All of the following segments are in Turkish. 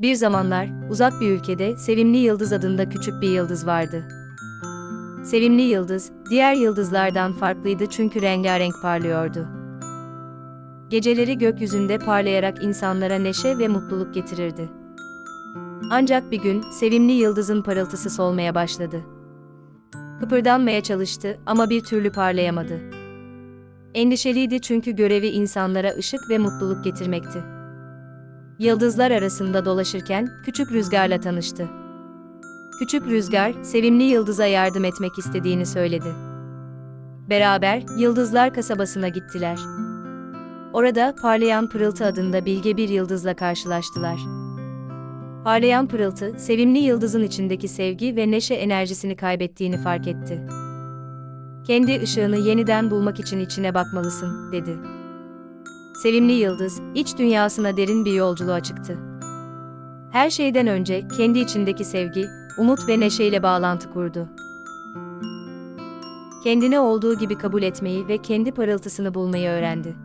Bir zamanlar, uzak bir ülkede Sevimli Yıldız adında küçük bir yıldız vardı. Sevimli Yıldız, diğer yıldızlardan farklıydı çünkü rengarenk parlıyordu. Geceleri gökyüzünde parlayarak insanlara neşe ve mutluluk getirirdi. Ancak bir gün, Sevimli Yıldız'ın parıltısı solmaya başladı. Kıpırdanmaya çalıştı ama bir türlü parlayamadı. Endişeliydi çünkü görevi insanlara ışık ve mutluluk getirmekti. Yıldızlar arasında dolaşırken küçük rüzgarla tanıştı. Küçük rüzgar, sevimli yıldıza yardım etmek istediğini söyledi. Beraber Yıldızlar kasabasına gittiler. Orada parlayan pırıltı adında bilge bir yıldızla karşılaştılar. Parlayan pırıltı, sevimli yıldızın içindeki sevgi ve neşe enerjisini kaybettiğini fark etti. Kendi ışığını yeniden bulmak için içine bakmalısın, dedi. Sevimli Yıldız, iç dünyasına derin bir yolculuğa çıktı. Her şeyden önce kendi içindeki sevgi, umut ve neşeyle bağlantı kurdu. Kendini olduğu gibi kabul etmeyi ve kendi parıltısını bulmayı öğrendi.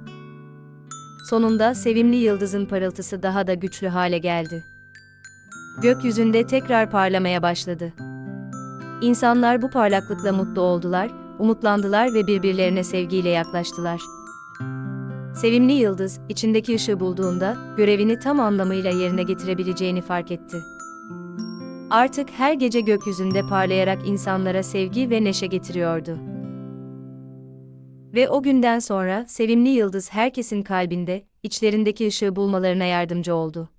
Sonunda sevimli yıldızın parıltısı daha da güçlü hale geldi. Gökyüzünde tekrar parlamaya başladı. İnsanlar bu parlaklıkla mutlu oldular, umutlandılar ve birbirlerine sevgiyle yaklaştılar. Sevimli Yıldız, içindeki ışığı bulduğunda, görevini tam anlamıyla yerine getirebileceğini fark etti. Artık her gece gökyüzünde parlayarak insanlara sevgi ve neşe getiriyordu. Ve o günden sonra Sevimli Yıldız herkesin kalbinde, içlerindeki ışığı bulmalarına yardımcı oldu.